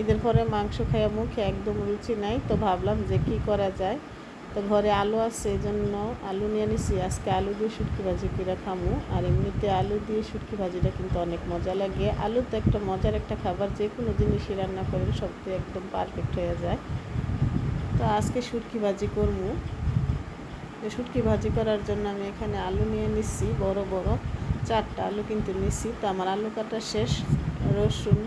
ঈদের পরে মাংস খাইয়া মুখে একদম রুচি নাই, তো ভাবলাম যে কি করা যায়। তো ঘরে আলু আছে জন্য আলু নিয়ে নিছি। আজকে আলু দিয়ে শুটকি ভাজি করে খামু। আর এমনিতে আলু দিয়ে শুটকি ভাজিটা কিন্তু অনেক মজা লাগে। আলু তো একটা মজার একটা খাবার, যে কোনো জিনিসই রান্না করেন সবটি একদম পারফেক্ট হয়ে যায়। তো আজকে শুটকি ভাজি করব তো শুটকি ভাজি করার জন্য আমি এখানে আলু নিয়ে নিচ্ছি বড় বড়, চারটা আলু কিন্তু নিচ্ছি তো আমার আলু কাটা শেষ। রসুন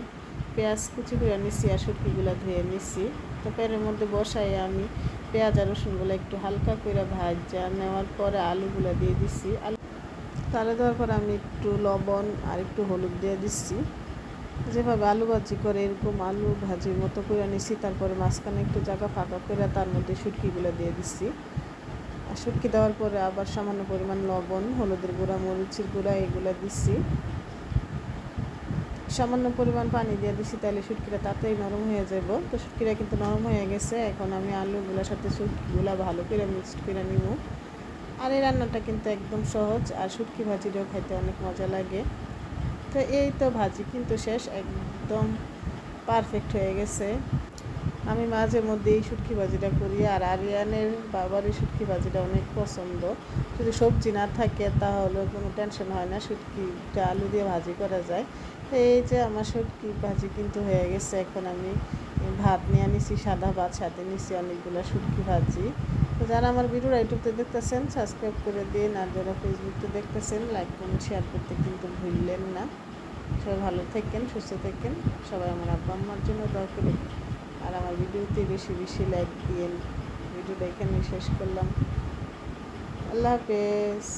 পেঁয়াজ কুচি করে নিচ্ছি আর শুটকিগুলো ধুয়ে নিচ্ছি তো প্যানের মধ্যে বসাই আমি পেঁয়াজ আর রসুনগুলো একটু হালকা করে ভাজা, নেওয়ার পরে আলুগুলো দিয়ে দিচ্ছি আলু তাহলে দেওয়ার পর আমি একটু লবণ আর একটু হলুদ দিয়ে দিচ্ছি যেভাবে আলু ভাজি করে এরকম আলু ভাজির মতো করে নিচ্ছি তারপরে মাঝখানে একটু জায়গা ফাঁকা করে তার মধ্যে শুটকিগুলো দিয়ে দিচ্ছি আর শুটকি দেওয়ার পরে আবার সামান্য পরিমাণ লবণ, হলুদের গুঁড়া, মরিচের গুঁড়া এগুলো দিচ্ছি সামান্য পরিমাণ পানি দিয়ে দিছি, তাহলে শুটকিটা তাতেই নরম হয়ে যাব তো শুটকিটা কিন্তু নরম হয়ে গেছে, এখন আমি আলুগুলোর সাথে শুটকিগুলো ভালো করে মিক্সড করে নিব। আর এই রান্নাটা কিন্তু একদম সহজ, আর শুটকি ভাজিটাও খাইতে অনেক মজা লাগে। তো এই তো ভাজি কিন্তু শেষ, একদম পারফেক্ট হয়ে গেছে। আমি মাঝে মধ্যে এই শুটকি ভাজিটা করি, আর আরিয়ানের বাবার এই শুটকি ভাজিটা অনেক পছন্দ। যদি সবজি না থাকে তাহলে কোনো টেনশন হয় না, শুটকিটা আলু দিয়ে ভাজি করা যায়। তো এই যে আমার শুটকি ভাজি কিন্তু হয়ে গেছে, এখন আমি ভাত নিয়ে নিছি সাদা ভাত, সাথে নিছি অনেকগুলো শুটকি ভাজি। তো যারা আমার ভিডিওটা ইউটিউবতে দেখতেছেন সাবস্ক্রাইব করে দিন, আর যারা ফেসবুকতে দেখতেছেন লাইক কমেন্ট শেয়ার করতে কিন্তু ভুললেন না। সবাই ভালো থাকেন, সুস্থ থাকেন। সবাই আমার আব্বা আম্মার জন্য দোয়া করে আর আমার ভিডিওতে বেশি বেশি লাইক দিয়েন। ভিডিওটা এখানে শেষ করলাম। আল্লাহ হাফেজ।